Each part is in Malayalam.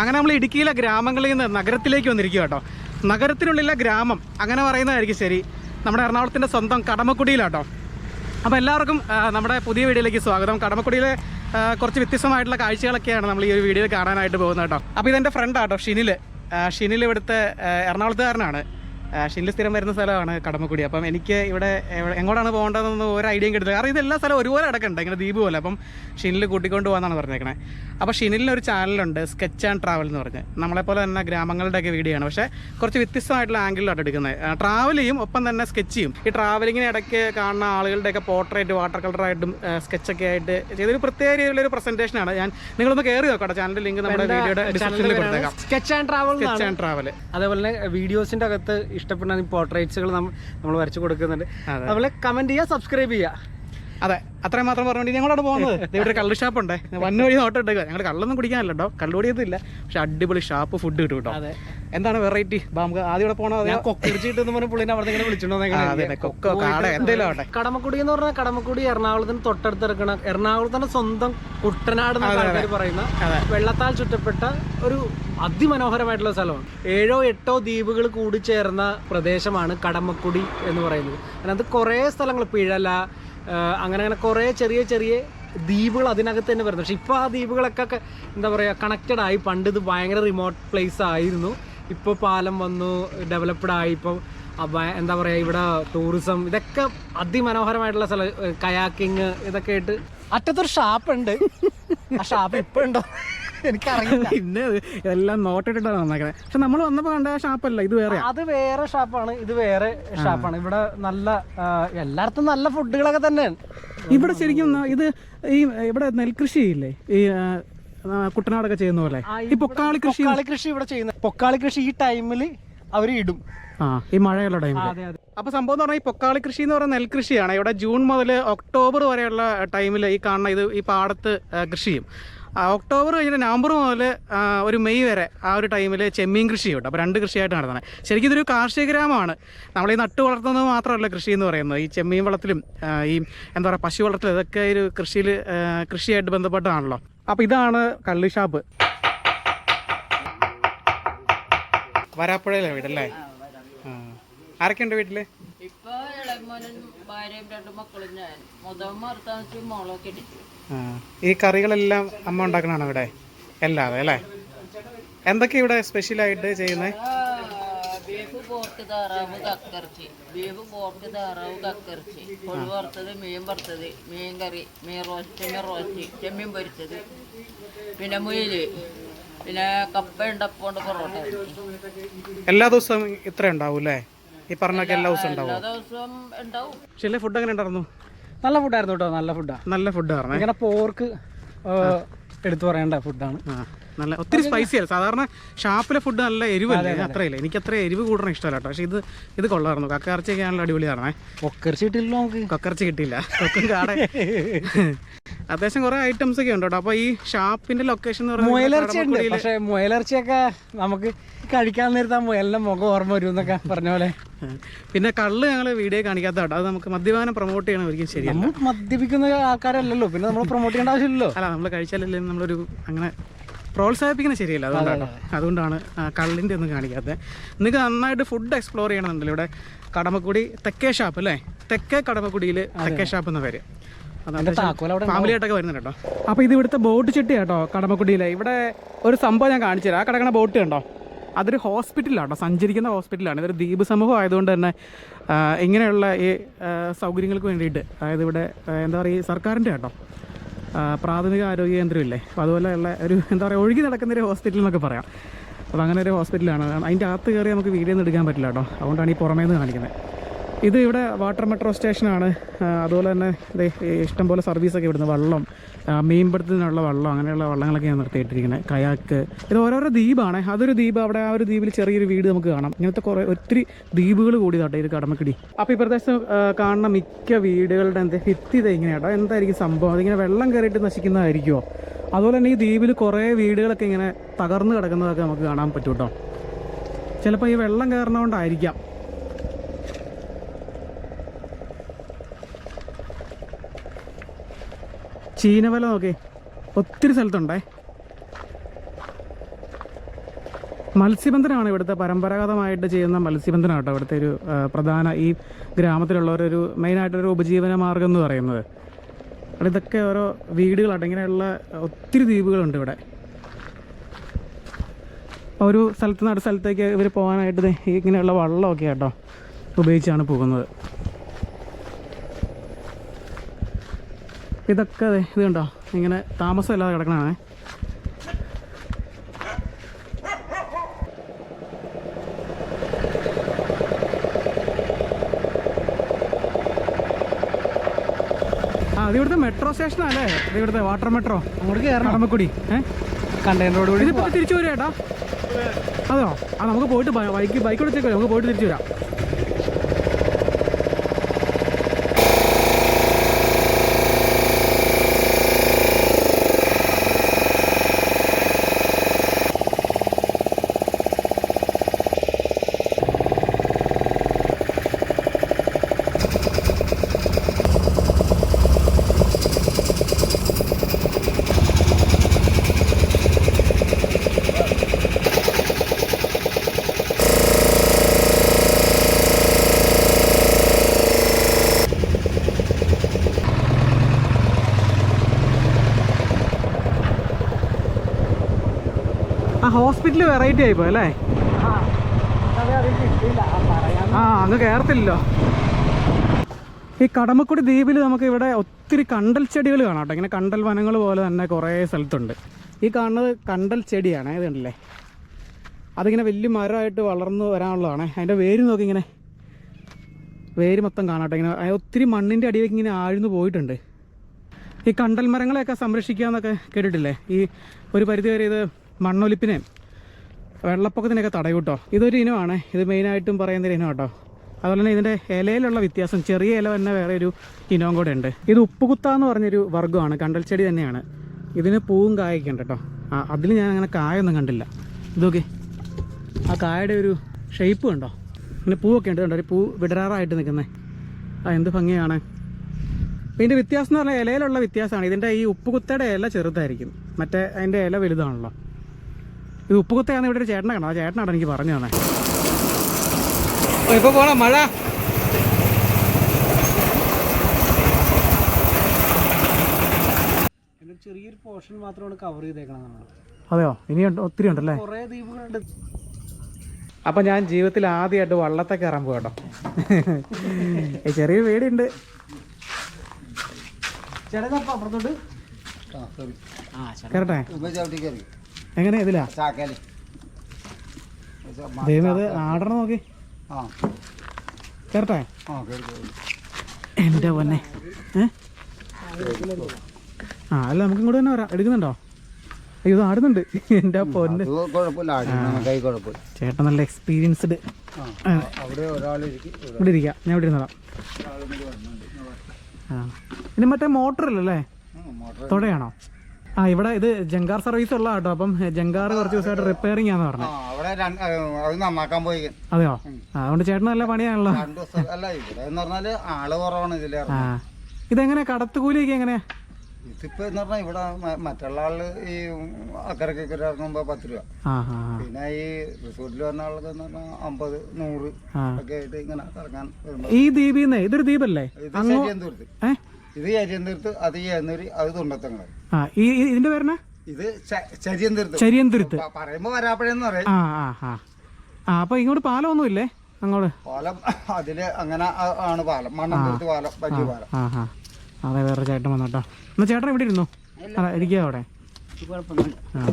അങ്ങനെ നമ്മൾ ഇടുക്കിയിലെ ഗ്രാമങ്ങളിൽ നിന്ന് നഗരത്തിലേക്ക് വന്നിരിക്കുക കേട്ടോ നഗരത്തിനുള്ളിലെ ഗ്രാമം അങ്ങനെ പറയുന്നതായിരിക്കും ശരി. നമ്മുടെ എറണാകുളത്തിന്റെ സ്വന്തം കടമക്കുടിയിലാട്ടോ. അപ്പോൾ എല്ലാവർക്കും നമ്മുടെ പുതിയ വീഡിയോയിലേക്ക് സ്വാഗതം. കടമക്കുടിയിലെ കുറച്ച് വ്യത്യസ്തമായിട്ടുള്ള കാഴ്ചകളൊക്കെയാണ് നമ്മൾ ഈ ഒരു വീഡിയോയിൽ കാണാനായിട്ട് പോകുന്നത് കേട്ടോ അപ്പോൾ ഇതെന്റെ ഫ്രണ്ടാട്ടോ ഷിനിൽ ഷിനിൽ ഇവിടുത്തെ എറണാകുളത്തുകാരനാണ്. ഷിനിൽ സ്ഥിരം വരുന്ന സ്ഥലമാണ് കടമക്കുടി. അപ്പം എനിക്ക് ഇവിടെ എങ്ങോട്ടാണ് പോകേണ്ടതെന്ന് ഒരു ഐഡിയയും കിട്ടുന്നത് കാരണം ഇതെല്ലാ സ്ഥലവും ഒരുപോലെ കിടക്കുന്നുണ്ട് ഇങ്ങനെ ദ്വീപ് പോലെ. അപ്പം ഷിനിൽ കൂട്ടിക്കൊണ്ട് പോകാന്നാണ് പറഞ്ഞേക്കണേ. അപ്പോൾ ഷിനിലൊരു ഒരു ചാനലുണ്ട് സ്കെച്ച് ആൻഡ് ട്രാവൽ എന്ന് പറഞ്ഞ്. നമ്മളെപ്പോലെ തന്നെ ഗ്രാമങ്ങളുടെയൊക്കെ വീഡിയോ ആണ് പക്ഷേ കുറച്ച് വ്യത്യസ്തമായിട്ടുള്ള ആംഗിളിലാണ് എടുക്കുന്നത്. ട്രാവൽ ചെയ്യും ഒപ്പം തന്നെ സ്കെച്ച് ചെയ്യും. ഈ ട്രാവലിങ്ങിന് ഇടയ്ക്ക് കാണുന്ന ആളുകളുടെയൊക്കെ പോർട്രേറ്റ് വാട്ടർ കളറായിട്ടും സ്കെച്ചൊക്കെ ആയിട്ട് ചെയ്തൊരു പ്രത്യേക രീതിയിലൊരു പ്രസന്റേഷനാണ് ഞാൻ നിങ്ങളൊന്ന് കയറി നോക്കട്ടെ. ചാനലിന്റെ ലിങ്ക് നമ്മുടെ വീഡിയോയുടെ ഡിസ്ക്രിപ്ഷനിൽ കൊടുത്തേക്കാം. Sketch and travel sketch and travel അതേപോലെ വീഡിയോസിന്റെ അകത്ത് ഇഷ്ടപ്പെടുന്ന പോർട്രേറ്റ്സുകൾ നമ്മൾ വരച്ചു കൊടുക്കുന്നുണ്ട് അതെ. അതുപോലെ കമന്റ് ചെയ്യുക സബ്സ്ക്രൈബ് ചെയ്യുക അതെ അത്രയും മാത്രം പറഞ്ഞുകൊണ്ട് ഞങ്ങളോട് പോകുന്നത്. ദേ ഇവിടെ കള്ള് ഷാപ്പ് ഉണ്ട് വഴി നോട്ടം ഇട്ടേക്കുക ഞങ്ങൾ കള്ളൊന്നും കുടിക്കാനല്ല കേട്ടോ ഇല്ല പക്ഷെ അടിപൊളി ഷാപ്പ് ഫുഡ് കിട്ടും കേട്ടോ. അതെ. എന്താണ് വെറൈറ്റി നമുക്ക് ആദ്യം ഇവിടെ എന്തെങ്കിലും ആവട്ടെ. കടമക്കുടി എന്ന് പറഞ്ഞാൽ കടമക്കുടി എറണാകുളത്തിന് തൊട്ടടുത്ത് ഇറക്കണ എറണാകുളത്തിന്റെ സ്വന്തം കുട്ടനാട് പറയുന്ന വെള്ളത്താൽ ചുറ്റപ്പെട്ട ഒരു അതിമനോഹരമായിട്ടുള്ള സ്ഥലമാണ്. ഏഴോ എട്ടോ ദ്വീപുകൾ കൂടി ചേർന്ന പ്രദേശമാണ് കടമക്കുടി എന്ന് പറയുന്നത്. അതിനകത്ത് കുറേ സ്ഥലങ്ങൾ പിഴല അങ്ങനെ അങ്ങനെ കുറേ ചെറിയ ചെറിയ ദ്വീപുകൾ അതിനകത്ത് തന്നെ വരുന്നു പക്ഷെ ഇപ്പോൾ ആ ദ്വീപുകളൊക്കെ എന്താ പറയുക കണക്റ്റഡ് ആയി. പണ്ട് ഇത് ഭയങ്കര റിമോട്ട് പ്ലേസ് ആയിരുന്നു. ഇപ്പോൾ പാലം വന്നു ഡെവലപ്ഡ് ആയി. ഇപ്പോൾ എന്താ പറയുക ഇവിടെ ടൂറിസം ഇതൊക്കെ അതിമനോഹരമായിട്ടുള്ള സ്ഥലം കയാക്കിങ് ഇതൊക്കെ ആയിട്ട്. അറ്റത്തൊരു ഷാപ്പ് ഉണ്ട്. ആ ഷാപ്പ് ഇപ്പോൾ ഉണ്ടോ? എനിക്കറിയില്ല. പിന്നെ എല്ലാം നോട്ടിട്ടിട്ടാണ് വന്നേക്കണേ. പക്ഷെ നമ്മൾ വന്നപ്പോൾ കണ്ട ഷാപ്പല്ല ഇത് വേറെ അത് വേറെ ഷാപ്പാണ് ഇത് വേറെ ഷാപ്പാണ്. ഇവിടെ നല്ല എല്ലായിടത്തും നല്ല ഫുഡുകളൊക്കെ തന്നെയാണ്. ഇവിടെ ശരിക്കും ഇത് ഈ ഇവിടെ നെൽകൃഷി ഇല്ലേ ഈ കുട്ടനാടൊക്കെ ചെയ്യുന്ന പോലെ. ഈ പൊക്കാളി കൃഷി പൊക്കാളി കൃഷി ഇവിടെ ചെയ്യുന്ന പൊക്കാളി കൃഷി ഈ ടൈമിൽ അവർ ഇടും. ആ ഈ മഴയുള്ള ടൈമിൽ അപ്പോൾ സംഭവം എന്ന് പറഞ്ഞാൽ ഈ പൊക്കാളി കൃഷി എന്ന് പറയുന്ന നെൽകൃഷിയാണ്. ഇവിടെ ജൂൺ മുതൽ ഒക്ടോബർ വരെയുള്ള ടൈമിൽ ഈ കാണുന്ന ഇത് ഈ പാടത്ത് കൃഷിയും കൃഷി ചെയ്യും. ഒക്ടോബർ കഴിഞ്ഞിട്ട് നവംബർ മുതൽ ഒരു മെയ് വരെ ആ ഒരു ടൈമിൽ ചെമ്മീൻ കൃഷി അപ്പോൾ രണ്ട് കൃഷിയായിട്ട് നടത്തണം ശരിക്കും ഇതൊരു കാർഷിക ഗ്രാമമാണ്. നമ്മൾ ഈ നട്ടു വളർത്തുന്നത് മാത്രമല്ല കൃഷി എന്ന് പറയുന്നത്. ഈ ചെമ്മീൻ വളത്തിലും ഈ എന്താ പറയുക പശു വളർത്തലും ഇതൊക്കെ ഒരു കൃഷിയിൽ കൃഷിയായിട്ട് ബന്ധപ്പെട്ടതാണല്ലോ അപ്പോൾ ഇതാണ് കള്ളി ഷാപ്പ്. വരാപ്പുഴയിലെ വീടല്ലേ. ആരൊക്കെയുണ്ട് വീട്ടിൽ ഭാര്യയും രണ്ട് മക്കളും ഞാൻ. മുതൽ മറുത്താന്ന് മോളൊക്കെ ഇടിച്ചു ആ. ഈ കറികളെല്ലാം അമ്മ ഉണ്ടാക്കണാണ് ഇവിടെ? എല്ലാതെ അല്ലേ? എന്തൊക്കെ ഇവിടെ സ്പെഷ്യലായിട്ട് ചെയ്യുന്നത് ബീഫ് പോർക്ക് താറാവ് കക്കറച്ചി ബീഫ് പോർക്ക് താറാവ് കക്കറച്ചി കൊഴു വറുത്തത് മീൻ വറുത്തത് മീൻ കറി മീൻ റോസ്റ്റ് ചെമ്മീൻ റോസ്റ്റ് ചെമ്മീൻ പൊരിച്ചത്. പിന്നെ മുയിൽ. പിന്നെ കപ്പ ഉണ്ടപ്പോണ്ട് പൊറോട്ട. എല്ലാ ദിവസവും ഇത്ര ഉണ്ടാവും അല്ലേ? ഈ പറഞ്ഞൊക്കെ എല്ലാ ദിവസവും ഉണ്ടാവും. ചില ഫുഡ് എങ്ങനെ ഉണ്ടായിരുന്നു? നല്ല ഫുഡായിരുന്നു കേട്ടോ നല്ല ഫുഡാണ് നല്ല ഫുഡ് പറഞ്ഞേ ഇങ്ങനെ പോർക്ക് എടുത്തു പറയേണ്ട ഫുഡാണ് ആ നല്ല ഒത്തിരി സ്പൈസി അല്ല. സാധാരണ ഷാപ്പിലെ ഫുഡ് നല്ല എരിവല്ലേ? അത്രയില്ല? എനിക്ക് അത്ര എരിവ് കൂടണം ഇഷ്ടമല്ല കേട്ടോ പക്ഷെ ഇത് ഇത് കൊള്ളായിരുന്നു കക്കയിറച്ചിയൊക്കെ ആണല്ലോ അടിപൊളിയാണേ പൊക്കറിച്ചി കിട്ടിയില്ല നമുക്ക്. കൊക്കറച്ചി കിട്ടിയില്ല. കൊക്കും കാട. അത്യാവശ്യം കുറെ ഐറ്റംസ് ഒക്കെ ഉണ്ട് കേട്ടോ അപ്പോൾ ഈ ഷാപ്പിന്റെ ലൊക്കേഷൻ എന്ന് പറഞ്ഞാൽ മുയലിറച്ചി ഉണ്ട് പക്ഷേ മുയലിറച്ചിയൊക്കെ നമുക്ക് കഴിക്കാൻ നേരത്തെ മുയലിന്റെ മുഖം ഓർമ്മ വരും എന്നൊക്കെ പറഞ്ഞ പോലെ. പിന്നെ കള്ള് ഞങ്ങൾ വീഡിയോ കാണിക്കാത്ത കേട്ടോ. അത് നമുക്ക് മദ്യപാനം പ്രൊമോട്ട് ചെയ്യണം ഒരിക്കലും ശരിയല്ല. മദ്യപിക്കുന്ന ആൾക്കാരല്ലല്ലോ. പിന്നെ നമ്മൾ പ്രൊമോട്ട് ചെയ്യേണ്ട ആവശ്യമില്ലല്ലോ. അല്ല നമ്മൾ കഴിച്ചാലല്ലേ നമ്മളൊരു അങ്ങനെ പ്രോത്സാഹിപ്പിക്കുന്നത് ശരിയല്ല. അതുകൊണ്ടാണ് അതുകൊണ്ടാണ് കള്ളിന്റെ ഒന്നും കാണിക്കാത്തത് നിങ്ങൾക്ക് നന്നായിട്ട് ഫുഡ് എക്സ്പ്ലോർ ചെയ്യണമെന്നുണ്ടല്ലോ ഇവിടെ. കടമക്കുടി തെക്കേ ഷാപ്പ് അല്ലേ? തെക്കേ കടമക്കുടിയിൽ തെക്കേ ഷാപ്പ് എന്ന പേര്. ഫാമിലി ആയിട്ടൊക്കെ വരുന്നുണ്ട് കേട്ടോ. അപ്പോൾ ഇത് ഇവിടുത്തെ ബോട്ട് ചെട്ടി കേട്ടോ കടമക്കുടിയിലെ. ഇവിടെ ഒരു സംഭവം ഞാൻ കാണിച്ചു തരാം. ആ കിടക്കണ ബോട്ട് കണ്ടോ? അതൊരു ഹോസ്പിറ്റലാണ് സഞ്ചരിക്കുന്ന ഹോസ്പിറ്റലാണ് ഇതൊരു ദ്വീപ് സമൂഹം ആയതുകൊണ്ട് തന്നെ ഇങ്ങനെയുള്ള ഈ സൗകര്യങ്ങൾക്ക് വേണ്ടിയിട്ട് അതായത് ഇവിടെ എന്താ പറയുക ഈ സർക്കാരിന്റെ കേട്ടോ പ്രാഥമിക ആരോഗ്യ കേന്ദ്രമില്ലേ അപ്പോൾ അതുപോലെയുള്ള ഒരു എന്താ പറയുക ഒഴുകി നടക്കുന്ന ഒരു ഹോസ്പിറ്റൽ എന്നൊക്കെ പറയാം. അപ്പോൾ അങ്ങനെ ഒരു ഹോസ്പിറ്റലാണ് അതിന്റെ അകത്ത് കയറി നമുക്ക് വീഡിയോ ഒന്നും എടുക്കാൻ പറ്റില്ല കേട്ടോ. അതുകൊണ്ടാണ് ഈ പുറമേ നിന്ന് കാണിക്കുന്നത്. ഇത് ഇവിടെ വാട്ടർ മെട്രോ സ്റ്റേഷനാണ്. അതുപോലെ തന്നെ ഇത് ഇഷ്ടംപോലെ സർവീസൊക്കെ ഇവിടുന്ന് വള്ളം മീൻപിടുത്തത്തിനുള്ള വെള്ളം അങ്ങനെയുള്ള വള്ളങ്ങളൊക്കെയാണ് നിർത്തിയിട്ടിരിക്കുന്നത് കയാക്ക്. ഇത് ഓരോരോ ദ്വീപാണ്. അതൊരു ദ്വീപ് അവിടെ ആ ഒരു ദ്വീപിൽ ചെറിയൊരു വീട് നമുക്ക് കാണാം. ഇങ്ങനത്തെ കുറേ ഒത്തിരി ദ്വീപുകൾ കൂടി കേട്ടോ ഇത് കടമക്കിടി. അപ്പോൾ ഈ പ്രദേശത്ത് കാണുന്ന മിക്ക വീടുകളുടെ എന്താ ഭിത്തി ഇങ്ങനെയാട്ടോ എന്തായിരിക്കും സംഭവം? അതിങ്ങനെ വെള്ളം കയറിയിട്ട് നശിക്കുന്നതായിരിക്കുമോ അതുപോലെ തന്നെ ഈ ദ്വീപിൽ കുറേ വീടുകളൊക്കെ ഇങ്ങനെ തകർന്നു കിടക്കുന്നതൊക്കെ നമുക്ക് കാണാൻ പറ്റും കേട്ടോ ചിലപ്പോൾ ഈ വെള്ളം കയറുന്നതുകൊണ്ടായിരിക്കാം. ചീനവല നോക്കേ ഒത്തിരി സ്ഥലത്തുണ്ടേ. മത്സ്യബന്ധനമാണ് ഇവിടുത്തെ പരമ്പരാഗതമായിട്ട് ചെയ്യുന്ന മത്സ്യബന്ധനം കേട്ടോ ഇവിടുത്തെ ഒരു പ്രധാന ഈ ഗ്രാമത്തിലുള്ളവരൊരു മെയിനായിട്ടൊരു ഉപജീവന മാർഗം എന്ന് പറയുന്നത്. അവിടെ ഇതൊക്കെ ഓരോ വീടുകൾ ഇങ്ങനെയുള്ള ഒത്തിരി ദ്വീപുകളുണ്ട് ഇവിടെ. ഒരു സ്ഥലത്ത് നിന്ന് അടുത്ത സ്ഥലത്തേക്ക് ഇവർ പോകാനായിട്ട് ഇങ്ങനെയുള്ള വള്ളമൊക്കെ കേട്ടോ ഉപയോഗിച്ചാണ് പോകുന്നത്. ഇതൊക്കെ ഇത് കണ്ടോ? ഇങ്ങനെ താമസമില്ലാതെ കിടക്കണേ ആ ഇത് ഇവിടുത്തെ മെട്രോ സ്റ്റേഷനല്ലേ ഇത് ഇവിടുത്തെ വാട്ടർ മെട്രോ അങ്ങോട്ട് കയറണം. കടമക്കുടി. ഏഹ് കണ്ടെയ്നർ റോഡ് കൂടി ഇതിപ്പോ തിരിച്ചു വരാം ഏട്ടാ അതോ? ആ നമുക്ക് പോയിട്ട് ബൈക്ക് ബൈക്ക് എടുത്തേക്കോ നമുക്ക് പോയിട്ട് തിരിച്ചു വരാം. ഹോസ്പിറ്റൽ വെറൈറ്റി ആയിപ്പോ അല്ലേ ആ അങ്ങ് കയറത്തില്ലല്ലോ ഈ കടമക്കുടി ദ്വീപിൽ നമുക്ക് ഇവിടെ ഒത്തിരി കണ്ടൽ ചെടികൾ കാണാം കേട്ടോ. ഇങ്ങനെ കണ്ടൽ വനങ്ങൾ പോലെ തന്നെ കുറേ സ്ഥലത്തുണ്ട്. ഈ കാണുന്നത് കണ്ടൽ ചെടിയാണ് ഇത് അതിങ്ങനെ വലിയ മരമായിട്ട് വളർന്നു വരാനുള്ളതാണ്. അതിന്റെ വേര് നോക്കി ഇങ്ങനെ. വേര് മൊത്തം കാണാട്ടെ ഇങ്ങനെ ഒത്തിരി മണ്ണിന്റെ അടിയിലേക്ക് ഇങ്ങനെ ആഴ്ന്നു പോയിട്ടുണ്ട്. ഈ കണ്ടൽ മരങ്ങളെയൊക്കെ സംരക്ഷിക്കുക എന്നൊക്കെ കേട്ടിട്ടില്ലേ? ഈ ഒരു പരിധി വരെ ഇത് മണ്ണൊലിപ്പിനെ വെള്ളപ്പൊക്കത്തിനൊക്കെ തടയും കേട്ടോ ഇതൊരു ഇനമാണ്. ഇത് മെയിനായിട്ടും പറയുന്ന ഇനം കേട്ടോ അതുപോലെ തന്നെ ഇതിന്റെ ഇലയിലുള്ള വ്യത്യാസം ചെറിയ ഇല തന്നെ വേറെ ഒരു ഇനവും കൂടെ ഉണ്ട്. ഇത് ഉപ്പുകുത്ത എന്ന് പറഞ്ഞൊരു വർഗമാണ് കണ്ടൽ ചെടി തന്നെയാണ്. ഇതിന് പൂവും കായൊക്കെ ഉണ്ട് കേട്ടോ. ആ അതിൽ ഞാൻ അങ്ങനെ കായൊന്നും കണ്ടില്ല. ഇതൊക്കെ ആ കായയുടെ ഒരു ഷേപ്പ് കണ്ടോ? പിന്നെ പൂവൊക്കെ ഉണ്ട് കണ്ടോ? ഒരു പൂ വിടരാറായിട്ട് നിൽക്കുന്നത് ആ എന്ത് ഭംഗിയാണ്. അപ്പോൾ ഇതിന്റെ വ്യത്യാസം എന്ന് പറഞ്ഞാൽ ഇലയിലുള്ള വ്യത്യാസമാണ്. ഇതിന്റെ ഈ ഉപ്പുകുത്തയുടെ ഇല ചെറുതായിരിക്കും. മറ്റേ അതിന്റെ ഇല വലുതാണല്ലോ. ഇത് ഉപ്പുകുത്തയാണ് ഇവിടെ ഒരു ചേട്ടനെ കാണാം ആ ചേട്ടനാണ് എനിക്ക് പറഞ്ഞു തന്നെ. ഇപ്പൊ പോണം മഴ. ചെറിയൊരു പോർഷൻ മാത്രമാണ് കവർ ചെയ്തേക്കണം നമ്മൾ അതെയോ? ഇനി ഒത്തിരി ഉണ്ടല്ലേ? കുറേ ദ്വീപുകളുണ്ട്. അപ്പം ഞാൻ ജീവിതത്തിൽ ആദ്യമായിട്ട് വള്ളത്തെ കയറാൻ പോകട്ടോ ചെറിയ പേടിയുണ്ട്. ചേട്ടാ അപ്പുറത്തോട്ട് കയറട്ടെ എങ്ങനെ ഇതിലാ? ദൈവം ആടണം നോക്കി. കേറട്ടെ? എന്റെ പൊന്നെ. ഏ? ആ അല്ല നമുക്ക് ഇങ്ങോട്ട് തന്നെ വരാം. എടുക്കുന്നുണ്ടോ? അയ്യോ ഇത് ആടുന്നുണ്ട്. എന്റെ പൊന്നെ. ചേട്ടൻ നല്ല എക്സ്പീരിയൻസ്ഡ് ഇവിടെ. ഇരിക്കാം. ഞാൻ ഇവിടെ ഇരുന്നതാം ആ. ഇത് മറ്റേ മോട്ടർ ഇല്ലല്ലേ മോട്ടർ തുഴയാണോ ആ ഇവിടെ ഇത് ജങ്കാർ സർവീസ് ഉള്ള കേട്ടോ. അപ്പം ജങ്കാർ കുറച്ച് ദിവസമായിട്ട് റിപ്പയറിംഗ് ആണെന്ന് പറഞ്ഞു. അവിടെ അത് നന്നാക്കാൻ പോയി. അതെയോ? അതുകൊണ്ട് ചേട്ടൻ നല്ല പണിയാണല്ലോ. അല്ല ഇവിടെ എന്ന് പറഞ്ഞാൽ ആൾ കുറവാണ് ഇതിൽ ഇതെങ്ങനെ കടത്തുകൂലിയൊക്കെ എങ്ങനെയാ ഇതിപ്പോ എന്ന് പറഞ്ഞാൽ ഇവിടെ മറ്റുള്ള ആൾ ഈ അക്കരക്ക് ഇറങ്ങുമ്പോ പത്ത് രൂപ. പിന്നെ ഈ റിസോർട്ടിൽ വരുന്ന ആൾക്ക് എന്ന് പറഞ്ഞാൽ അമ്പത് നൂറ്. ഒക്കെ ആയിട്ട് ഇങ്ങനെ ഇറങ്ങാൻ ഈ ദ്വീപിൽ ഇതൊരു ദ്വീപല്ലേ? ഇത് അങ്ങോ ശരിയന്തീർത്ത് ഏ? ഇത് ശരിയന്തീർത്ത് അത് ഏന്നൂര് അത് തുണ്ടത്തങ്ങൾ. ആ ഈ ഈ- ഇതിന്റെ പേരണ ഇത് ശരിയന്തീർത്ത് ചരിയന്തുരുത്ത്. പറയുമ്പോ വരാപ്പഴെന്ന് പറയും. ആ ആ ആ. ആ അപ്പൊ ഇങ്ങോട്ട് പാലമൊന്നും ഇല്ലേ? അങ്ങോട്ട്? പാലം അതിൽ അങ്ങനെ ആ- ആണ് പാലം. മണ്ണന്തീർത്ത് പാലം വലിയ പാലം. ആ ആ. അതെ വേറെ ചേട്ടൻ വന്നോട്ടോ. എന്നാ ചേട്ടൻ ഇവിടെ ഇരുന്നു? അല്ല ഇരിക്കുക അവിടെ. ആ.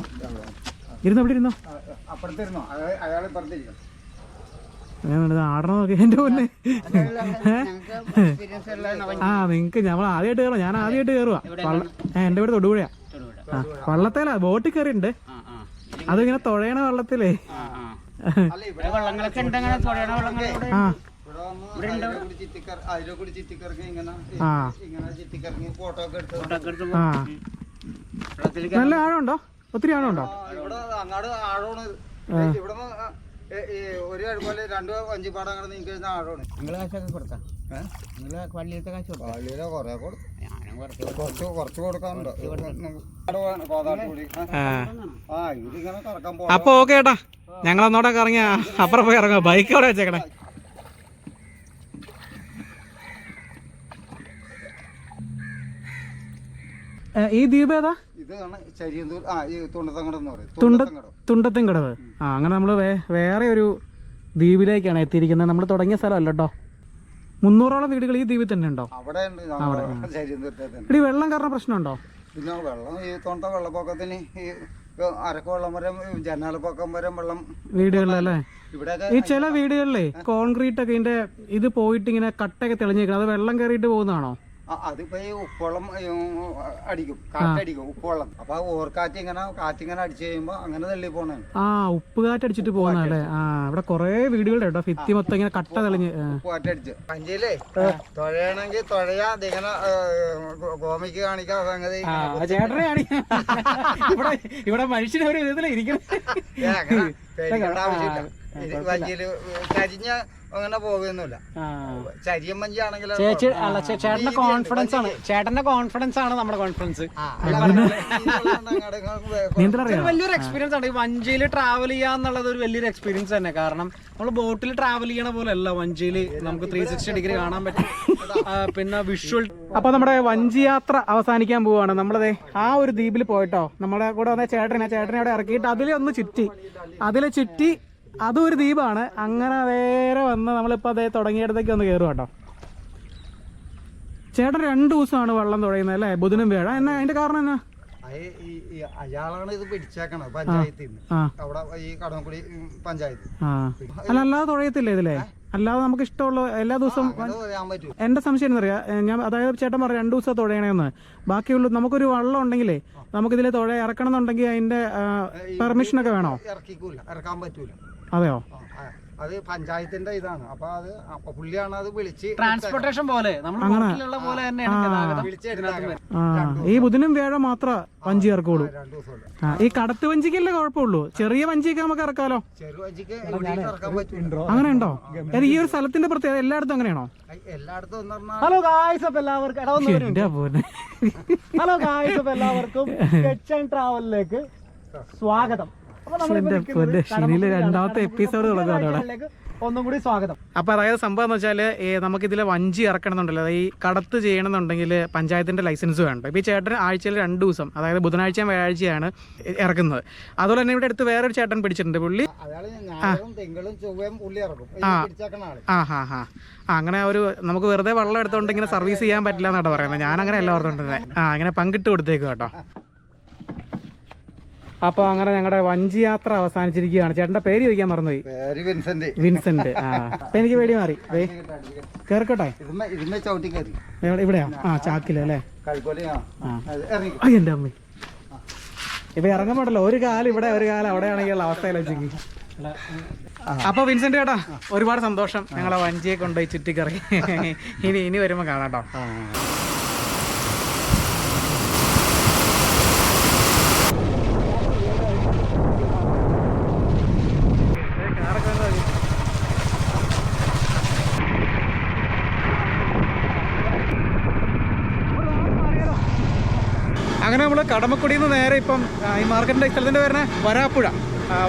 എവിടെ ഇവിടെ ഇരുന്നോ അപ്പുറത്തിരുന്നോ? അയാ- അയാൾ ഇപ്പുറത്തിരിക്കണം ഞാൻ ആടണം നോക്കി എന്റെ ആ നിങ്ങക്ക് നമ്മൾ ആദ്യമായിട്ട് കയറുക ഞാൻ ആദ്യമായിട്ട് കയറുക എന്റെ വീട് തൊടുപുഴയാ. ആ വള്ളത്തേലാ ബോട്ടിൽ കയറിയിട്ടുണ്ട്. അതിങ്ങനെ തുഴയണ വള്ളത്തിലേ. അല്ല ഇവിടെ വെള്ളങ്ങളൊക്കെ ഉണ്ട് അങ്ങനെ തുഴയണ വെള്ളങ്ങളോട് ആ. നല്ല ആഴമുണ്ടോ? ഒത്തിരി ആഴമുണ്ടോ? ആ, ഇവിടെ അങ്ങാട് ആഴമാണ്. ഇവിടെ ഒരു കഴിപോലെ രണ്ട് അഞ്ചു പാടം അങ്ങനെ നീക്കി കഴിഞ്ഞാൽ ആഴമാണ് നിങ്ങൾ കാശൊക്കെ കൊടുക്കാം നിങ്ങൾ പള്ളിയിലത്തെ കാശ് കൊടുക്കാം പള്ളിയിലെ കുറെ കൊടുത്തു ഞാനും കുറച്ച് കുറച്ച് കൊടുക്കാനുണ്ട്. അവിടെ വേണം, കോതാട്ടുകൂടി. ആ. ഇതിങ്ങനെ കറക്കാൻ അപ്പൊ ഓക്കെ ഏട്ടാ. ഞങ്ങൾ ഒന്നോടെ ഇറങ്ങിയ അപ്പുറം പോയി ഇറങ്ങാം. ബൈക്ക് അവിടെ വെച്ചേക്കണേ. ഈ ദ്വീപ് ഏതാ? ഇതാണ് ചരിയന്തൂർ ആ ഈ തുണ്ടത്തങ്ങടം എന്ന് പറയും. തുണ്ട തുണ്ടത്തങ്ങടം തുണ്ടത്തും കടവ് ആ അങ്ങനെ നമ്മൾ വേറെ ഒരു ദ്വീപിലേക്കാണ് എത്തിയിരിക്കുന്നത്. നമ്മൾ തുടങ്ങിയ സ്ഥലമല്ല കേട്ടോ മുന്നൂറോളം വീടുകൾ ഈ ദ്വീപിൽ തന്നെ ഉണ്ടോ? അവിടെ ഉണ്ട്. ചരിയന്തൂരത്തെ തന്നെ. ഇവിടെ വെള്ളം കാരണം പ്രശ്നമുണ്ടോ? പിന്നെ വെള്ളം ഈ തൊണ്ട വെള്ളപ്പൊക്കത്തിന് ഈ അരക്ക വെള്ളം വരെ ജനാലപ്പൊക്കം വരെ വെള്ളം വീടുകളിലല്ലേ? ഇവിടെയൊക്കെ ഈ ചില വീടുകളിലെ കോൺക്രീറ്റ് ഒക്കെ ഇതിന്റെ ഇത് പോയിട്ട് ഇങ്ങനെ കട്ടൊക്കെ തെളിഞ്ഞേക്കണം അത് വെള്ളം കയറിയിട്ട് പോകുന്നതാണോ? അതിപ്പോ ഈ ഉപ്പുവെള്ളം അടിക്കും. കാറ്റടിക്കും ഉപ്പുവെള്ളം. അപ്പൊ ഓർക്കാറ്റ് ഇങ്ങനെ കാറ്റിങ്ങനെ അടിച്ചു കഴിയുമ്പോ അങ്ങനെ തള്ളി പോണേ ആ ഉപ്പ് കാറ്റ് അടിച്ചിട്ട് പോകുന്നതല്ലേ ആ ഇവിടെ കൊറേ വീടുകളുടെ കേട്ടോ. ഭിത്തി മൊത്തം ഇങ്ങനെ കട്ട തെളിഞ്ഞ് ആ. കാറ്റടിച്ച് പഞ്ചിയിലേ തുഴയണെങ്കിൽ തുഴയാ ഇതിങ്ങനെ ഏ, ഗോ- ഗോമിക്ക് കാണിക്കാൻ സംഗതി. ആ, ചേട്ടനെ കാണിക്കാം. ഇവിടെ ഇവിടെ മനുഷ്യനെ ഒരു വിധത്തിലിരിക്കണം ഏ, അങ്ങനെ പോകുന്നില്ല ചേച്ചി അല്ല ചേട്ടന്റെ കോൺഫിഡൻസ് ആണ്. ചേട്ടന്റെ കോൺഫിഡൻസ് ആണ് നമ്മുടെ കോൺഫിഡൻസ് വലിയൊരു എക്സ്പീരിയൻസ് ആണ്. ഈ വഞ്ചിയിൽ ട്രാവൽ ചെയ്യാന്നുള്ളത് ഒരു വലിയൊരു എക്സ്പീരിയൻസ് തന്നെ. കാരണം നമ്മൾ ബോട്ടിൽ ട്രാവൽ ചെയ്യണ പോലെ അല്ല വഞ്ചിയിൽ നമുക്ക് ത്രീ സിക്സ്റ്റി ഡിഗ്രി കാണാൻ പറ്റും. പിന്നെ വിഷ്വൽ അപ്പൊ നമ്മുടെ വഞ്ചി യാത്ര അവസാനിക്കാൻ പോവാണ്. നമ്മളതേ ആ ഒരു ദ്വീപിൽ പോയിട്ടോ. നമ്മുടെ കൂടെ വന്ന ചേട്ടനെ ചേട്ടനെ അവിടെ ഇറക്കിയിട്ട് അതിലൊന്ന് ചുറ്റി. അതിലെ ചുറ്റി അതും ഒരു ദ്വീപാണ്. അങ്ങനെ നേരെ വന്ന് നമ്മളിപ്പോൾ അതേ തുടങ്ങിയിടത്തേക്ക് ഒന്ന് കയറും കേട്ടോ. ചേട്ടൻ രണ്ടു ദിവസമാണ് വെള്ളം തുടങ്ങുന്നത് അല്ലേ? ബുധനും വേഴ എന്നാ അതിന്റെ കാരണം എന്നാ? അയാളാണ് ഇത് പിടിച്ചേക്കണത് പഞ്ചായത്തിൽ അവിടെ ഈ കടമക്കുടി പഞ്ചായത്ത്. അല്ല അല്ലാതെ തുഴയത്തില്ലേ ഇതിലെ? അല്ലാതെ നമുക്ക് ഇഷ്ടമുള്ള എല്ലാ ദിവസവും എന്റെ സംശയം എന്നറിയാം ഞാൻ അതായത് ചേട്ടൻ പറഞ്ഞു രണ്ടു ദിവസം തുഴയണേന്ന്. ബാക്കിയുള്ള നമുക്കൊരു വള്ളം ഉണ്ടെങ്കിലേ നമുക്കിതിലെ തുഴ ഇറക്കണം എന്നുണ്ടെങ്കിൽ അതിന്റെ പെർമിഷൻ ഒക്കെ വേണോ? ഇറക്കിക്കൂല ഇറക്കാൻ പറ്റൂല. അതെയോ. അത് പഞ്ചായത്തിന്റെ ഇതാണ്. അപ്പൊ അത് അപ്പൊ പുള്ളിയാണ് അത് വിളിച്ച് ട്രാൻസ്പോർട്ടേഷൻ പോലെ. നമ്മൾ ബോട്ടിലുള്ള പോലെ തന്നെയാണ് ഈ ബുധനും വ്യാഴം മാത്രം വഞ്ചി ഇറക്കുള്ളൂ. ഈ കടത്ത് വഞ്ചിക്കല്ലേ കുഴപ്പമുള്ളൂ? ചെറിയ വഞ്ചിയൊക്കെ നമുക്ക് ഇറക്കാലോ? അങ്ങനെ. ഉണ്ടോ? ഈ ഒരു സ്ഥലത്തിന്റെ പ്രത്യേകത എല്ലായിടത്തും അങ്ങനെയാണോ? ഹലോ ഗായ്സ് അപ്പൊ എല്ലാവർക്കും ഹലോ ഗായ്സ് അപ്പൊ എല്ലാവർക്കും ട്രാവലിലേക്ക് സ്വാഗതം. രണ്ടാമത്തെ എപ്പിസോഡ് തുടങ്ങുകയാണ് ഒന്നും കൂടി സ്വാഗതം. അപ്പൊ അതായത് സംഭവം എന്ന് വെച്ചാൽ ഇതിലെ വഞ്ചി ഇറക്കണമെന്നുണ്ടല്ലോ അതായത് ഈ കടത്ത് ചെയ്യണമെന്നുണ്ടെങ്കിൽ പഞ്ചായത്തിന്റെ ലൈസൻസ് വേണ്ട ഇപ്പൊ ഈ ചേട്ടൻ ആഴ്ചയിൽ രണ്ട് ദിവസം അതായത് ബുധനാഴ്ചയും വ്യാഴാഴ്ചയാണ് ഇറക്കുന്നത്. അതുപോലെ തന്നെ ഇവിടെ അടുത്ത് വേറൊരു ചേട്ടൻ പിടിച്ചിട്ടുണ്ട് പുള്ളി. ആ ഹാ ഹാ. അങ്ങനെ ഒരു നമുക്ക് വെറുതെ വെള്ളം എടുത്തോണ്ട് ഇങ്ങനെ സർവീസ് ചെയ്യാൻ പറ്റില്ല എന്നാണ് പറയുന്നത്. ഞാൻ അങ്ങനെ എല്ലാം ഓർത്തോണ്ടിരുന്നത് ആ അങ്ങനെ പങ്കിട്ട് കൊടുത്തേക്കും കേട്ടോ. അപ്പോൾ അങ്ങനെ ഞങ്ങളുടെ വഞ്ചി യാത്ര അവസാനിച്ചിരിക്കുകയാണ്. ചേട്ടന്റെ പേര് ചോദിക്കാൻ മറന്നുപോയി. വിൻസെന്റ്. ആ. അപ്പൊ എനിക്ക് പേടി മാറി. കേറിക്കട്ടെ? ഇവിടെയാ? ആ ചാക്കിൽ അല്ലേ? എന്റെ അമ്മ. ഇപ്പൊ ഇറങ്ങാൻ പാടില്ല. ഒരു കാലം ഇവിടെ ഒരു കാലം അവിടെ ആണെങ്കിൽ വെച്ചെങ്കിൽ അപ്പൊ വിൻസെന്റ് ചേട്ടാ ഒരുപാട് സന്തോഷം. ഞങ്ങളെ വഞ്ചിയെ കൊണ്ടുപോയി ചുറ്റിക്കറങ്ങി. ഇനി ഇനി വരുമ്പോ കാണാട്ടോ കേട്ടോ. അങ്ങനെ നമ്മൾ കടമക്കുടിയിൽ നിന്ന് നേരെ ഇപ്പം ഈ മാർക്കറ്റിന്റെ സ്ഥലത്തിന്റെ പേരെ വരാപ്പുഴ.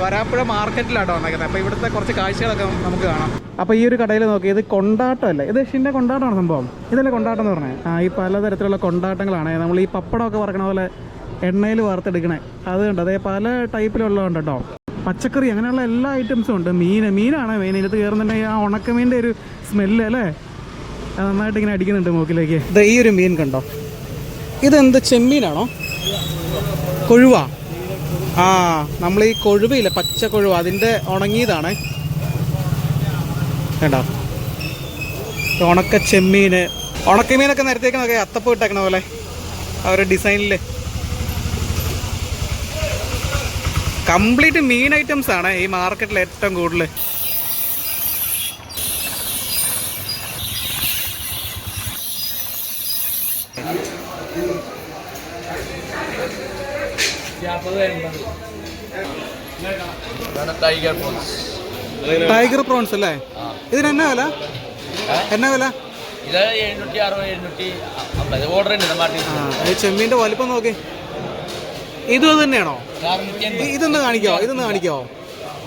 വരാപ്പുഴ മാർക്കറ്റിലാട്ടോ വന്നേക്കുന്നത് അപ്പോൾ ഇവിടുത്തെ കുറച്ച് കാഴ്ചകളൊക്കെ നമുക്ക് കാണാം. അപ്പോൾ ഈ ഒരു കടയിൽ നോക്കി ഇത് കൊണ്ടാട്ടമല്ലേ? ഇത് ഷിന്റെ കൊണ്ടാട്ടമാണ് സംഭവം. ഇതല്ലേ കൊണ്ടാട്ടം എന്ന് പറഞ്ഞത് ആ ഈ പലതരത്തിലുള്ള കൊണ്ടാട്ടങ്ങളാണ്. നമ്മൾ ഈ പപ്പടമൊക്കെ വറക്കണ പോലെ എണ്ണയിൽ വറുത്തെടുക്കണേ. അത് കണ്ടോ? അതേ പല ടൈപ്പിലുള്ളതുണ്ട് കേട്ടോ. പച്ചക്കറി അങ്ങനെയുള്ള എല്ലാ ഐറ്റംസും ഉണ്ട്. മീൻ മീനാണ് മെയിൻ ഇതിനകത്ത് കയറുന്നുണ്ടെങ്കിൽ ആ ഉണക്കമീന്റെ ഒരു സ്മെല്ല് അല്ലേ? നന്നായിട്ട് ഇങ്ങനെ അടിക്കുന്നുണ്ട് മൂക്കിലേക്ക് ഈ ഒരു മീൻ കണ്ടോ? ഇതെന്ത് ചെമ്മീനാണോ? കൊഴുവ. ആ നമ്മൾ ഈ കൊഴുവയില്ല പച്ച കൊഴുവ അതിന്റെ ഉണങ്ങിയതാണ്. വേണ്ട ഉണക്ക ചെമ്മീന് ഉണക്കമീനൊക്കെ നിരത്തേക്കണൊക്കെ അത്തപ്പം ഇട്ടേക്കണ പോലെ ഒരു ഡിസൈനിൽ കംപ്ലീറ്റ് മീൻ ഐറ്റംസ് ആണ് ഈ മാർക്കറ്റിൽ ഏറ്റവും കൂടുതൽ ടൈഗർ പ്രോൺസ് ടൈഗർ പ്രോൺസ് അല്ലേ? ഇതിന് എന്നാ വില? എന്നാ വില? ഇത് എഴുന്നൂറ്റി അറുപത് എഴുന്നൂറ്റി അമ്പത്. ഓർഡർ ഉണ്ട് നമ്മുടെ ചെമ്മീന്റെ വലിപ്പം നോക്കി. ഇത് തന്നെയാണോ? ഇതൊന്ന് കാണിക്കോ ഇതൊന്ന് കാണിക്കോ.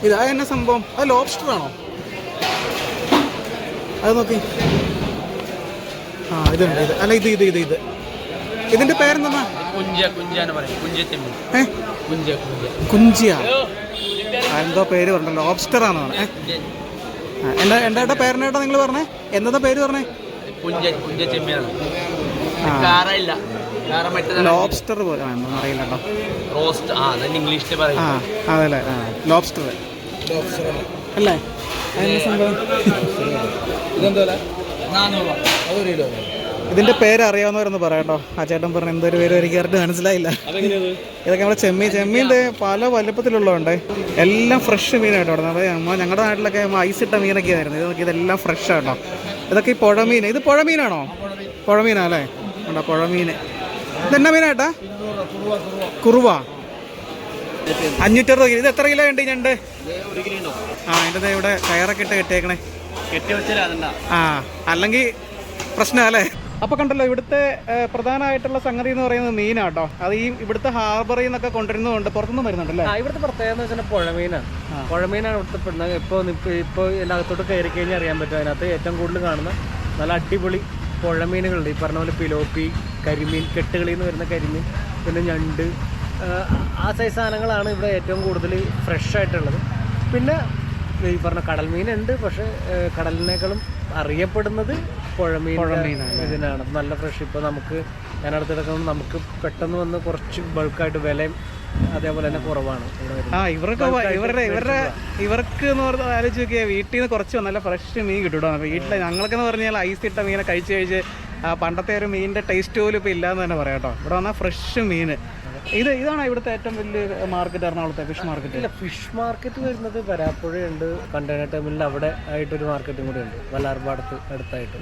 ഇതാ എന്നാ സംഭവം? അത് ലോബ്സ്റ്റർ ആണോ? അത് നോക്കി. ആ ഇതുണ്ട് ഇത്. അല്ല ഇത് ഇത് ഇത് ഇത്. ഇതിന്റെ പേരെന്താ കുഞ്ച കുഞ്ചാന്ന് പറയും. കുഞ്ച ചെമ്മീൻ. ഏ? കുഞ്ച കുഞ്ച കുഞ്ചിയ എന്തോ പേര് പറഞ്ഞല്ലോ. ലോബ്സ്റ്റർ ആണെന്ന് പറഞ്ഞേ. എന്താ എന്താ ഏട്ടാ പേരനേട്ടാ നിങ്ങൾ പറഞ്ഞേ? എന്താ പേര് പറഞ്ഞേ? ലോബ്സ്റ്റർ പോലെ ഒന്നും അറിയില്ല കേട്ടോ. റോസ്റ്റ് ആ ഇംഗ്ലീഷിൽ ആ പറയും അതല്ലേ. ആ ലോബ്സ്റ്റർ അല്ലേ? സംഭവം? ഇതെന്തോ നാനൂറ് അതൊരു കിലോ ഇതിന്റെ പേര് അറിയാവുന്നവരൊന്ന് പറയാട്ടോ. ആ ചേട്ടൻ പറഞ്ഞ എന്തൊരു പേര് എനിക്ക് കറക്റ്റ് മനസ്സിലായില്ല. ഇതൊക്കെ നമ്മുടെ ചെമ്മീൻ ചെമ്മീന്റെ പല വലുപ്പത്തിലുള്ളതുണ്ട്. എല്ലാം ഫ്രഷ് മീനായിട്ടോ അവിടെ അതായത് ഞങ്ങളുടെ നാട്ടിലൊക്കെ ഐസ് ഇട്ട മീനൊക്കെ ആയിരുന്നു. ഇത് ഇതെല്ലാം ഫ്രഷ് ആട്ടോ ഇതൊക്കെ ഈ പുഴമീൻ. ഇത് പുഴമീനാണോ? പുഴമീനാ അല്ലേ? ഉണ്ടോ പുഴമീൻ ഇതെന്നാ മീനായിട്ടാ കുറുവ. അഞ്ഞൂറ്ററുപത് കിലോ. ഇത് എത്ര കിലോ ഉണ്ട് ഞണ്ട്? ആ എന്റെ ഇവിടെ കയറൊക്കെ ഇട്ട് കെട്ടിയേക്കണേ. ആ അല്ലെങ്കിൽ പ്രശ്നമല്ലേ അപ്പൊ കണ്ടല്ലോ ഇവിടുത്തെ പ്രധാനമായിട്ടുള്ള സംഗതി എന്ന് പറയുന്നത് മീനാട്ടോ. അത് ഈ ഇവിടുത്തെ ഹാർബറിൽ നിന്നൊക്കെ കൊണ്ടുവരുന്നതുകൊണ്ട് പുറത്തുനിന്ന് വരുന്നുണ്ടല്ലേ? ഇവിടുത്തെ പ്രത്യേകത എന്ന് വെച്ചാൽ പുഴമീനാണ്. പുഴമീനാണ് ഇവിടുത്തെ പെടുന്നത് ഇപ്പോൾ ഇപ്പോൾ എല്ലാത്തോട്ട് കയറി കഴിഞ്ഞാൽ അറിയാൻ പറ്റും അതിനകത്ത് ഏറ്റവും കൂടുതൽ കാണുന്ന നല്ല അടിപൊളി പുഴമീനുകളുണ്ട്. ഈ പറഞ്ഞ പോലെ പിലോപ്പി കരിമീൻ കെട്ടുകളിൽ നിന്ന് വരുന്ന കരിമീൻ പിന്നെ ഞണ്ട് ആ, സൈസ് സാധനങ്ങളാണ് ഇവിടെ ഏറ്റവും കൂടുതൽ ഫ്രഷ് ആയിട്ടുള്ളത്. പിന്നെ ഈ പറഞ്ഞ കടൽ മീനുണ്ട് പക്ഷേ കടലിനേക്കാളും അറിയപ്പെടുന്നത് പുഴമീൻ ഇതിനാണ്. നല്ല ഫ്രഷ് ഇപ്പോൾ നമുക്ക് ഞാൻ അടുത്തിടക്കുമ്പോൾ നമുക്ക് പെട്ടെന്ന് വന്ന് കുറച്ച് ബൾക്കായിട്ട് വിലയും അതേപോലെ തന്നെ കുറവാണ് ആ ഇവർക്ക് ഇവരുടെ ഇവരുടെ ഇവർക്ക് എന്ന് പറഞ്ഞാൽ ആലോചിച്ച് നോക്കിയാൽ വീട്ടിൽ നിന്ന് കുറച്ച് നല്ല ഫ്രഷ് മീൻ കിട്ടും വീട്ടിൽ ഞങ്ങൾക്ക് എന്ന് പറഞ്ഞാൽ ഐസ് ഇട്ട മീനെ കഴിച്ച് കഴിച്ച് പണ്ടത്തെ ഒരു മീനിന്റെ ടേസ്റ്റ് പോലും ഇപ്പോൾ ഇല്ലാന്ന് തന്നെ പറയാം കേട്ടോ. ഇവിടെ വന്നാൽ ഫ്രഷ് മീൻ ഇത് ഇതാണ് ഇവിടുത്തെ ഏറ്റവും വലിയ മാർക്കറ്റ് എറണാകുളത്തെ ഫിഷ് മാർക്കറ്റ് ഇല്ല ഫിഷ് മാർക്കറ്റ് വരുന്നത് വരാപ്പുഴയുണ്ട്. കണ്ടെയ്നർ ടെർമിനൽ അവിടെ ആയിട്ടൊരു മാർക്കറ്റും കൂടി ഉണ്ട് വല്ലാർപാടത്ത് അടുത്തായിട്ട്.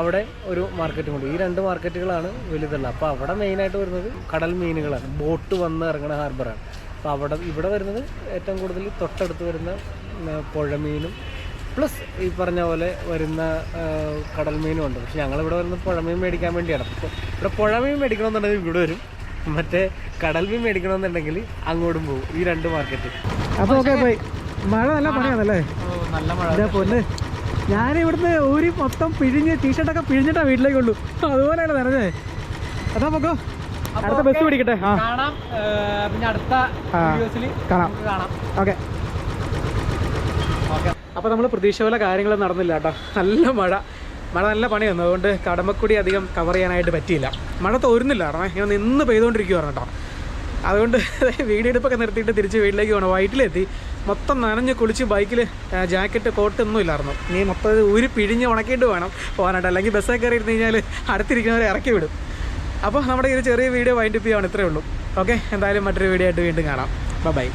അവിടെ ഒരു മാർക്കറ്റും കൂടി. ഈ രണ്ട് മാർക്കറ്റുകളാണ് വലുതുള്ളത്. അപ്പോൾ അവിടെ മെയിനായിട്ട് വരുന്നത് കടൽ മീനുകളാണ്. ബോട്ട് വന്ന് ഇറങ്ങുന്ന ഹാർബറാണ് അപ്പോൾ അവിടെ ഇവിടെ വരുന്നത് ഏറ്റവും കൂടുതൽ തൊട്ടടുത്ത് വരുന്ന പുഴമീനും പ്ലസ് ഈ പറഞ്ഞ പോലെ വരുന്ന കടൽ മീനും ഉണ്ട്. പക്ഷെ ഞങ്ങളിവിടെ വരുന്നത് പുഴമീൻ മേടിക്കാൻ വേണ്ടിയാണ്. അപ്പോൾ ഇവിടെ പുഴമീൻ മേടിക്കണമെന്നുണ്ടെങ്കിൽ ഇവിടെ വരും. മറ്റേ കടൽ മീൻ മേടിക്കണമെന്നുണ്ടെങ്കിൽ അങ്ങോട്ടും പോകും. ഈ രണ്ട് മാർക്കറ്റ് അപ്പൊ ഓക്കെ പോയി മഴ നല്ല മഴയാണല്ലേ നല്ല മഴ. ഇതേ പൊന്ന്. ഞാൻ ഇവിടുന്ന് ഊരി മൊത്തം പിഴിഞ്ഞ് ടീഷർട്ടൊക്കെ പിഴിഞ്ഞിട്ടാ വീട്ടിലേക്കുള്ളൂ. അതുപോലെയാണ് നിറഞ്ഞേ. അതാ പൊക്കോ. അടുത്ത ബസ് പിടിക്കട്ടെ? പിന്നെ അടുത്ത വീഡിയോസിൽ കാണാം. കാണാം. ഓക്കെ. അപ്പോൾ നമ്മൾ പ്രതീക്ഷ പോലെ കാര്യങ്ങളൊന്നും നടന്നില്ല കേട്ടോ. നല്ല മഴ. മഴ നല്ല പണി വന്നു അതുകൊണ്ട് കടമക്കുടി അധികം കവർ ചെയ്യാനായിട്ട് പറ്റിയില്ല. മഴ തോരുന്നില്ല കാരണം ഇങ്ങനെ നിന്ന് പെയ്തുകൊണ്ടിരിക്കുകയാണ് കേട്ടോ. അതുകൊണ്ട് വീഡിയോ എടുപ്പൊക്കെ നിർത്തിയിട്ട് തിരിച്ച് വീട്ടിലേക്ക് പോകണം. വൈറ്റിലെത്തി മൊത്തം നനഞ്ഞ് കുളിച്ച് ബൈക്കിൽ ജാക്കറ്റ് കോട്ട് ഒന്നും ഇല്ലായിരുന്നു. നീ മൊത്തം ഊരി പിഴിഞ്ഞ് ഉണക്കിയിട്ട് വേണം പോകാനായിട്ട്. അല്ലെങ്കിൽ ബസ്സൊക്കെ കയറി ഇരുന്ന് കഴിഞ്ഞാൽ അടുത്തിരിക്കുന്നവരെ ഇറക്കി വിടും. അപ്പോൾ നമ്മുടെ ഈ ചെറിയ വീഡിയോ വൈൻഡപ്പ് ചെയ്യുകയാണ് ഇത്രയേ ഉള്ളൂ. ഓക്കെ എന്തായാലും മറ്റൊരു വീഡിയോ ആയിട്ട് വീണ്ടും കാണാം. ബൈ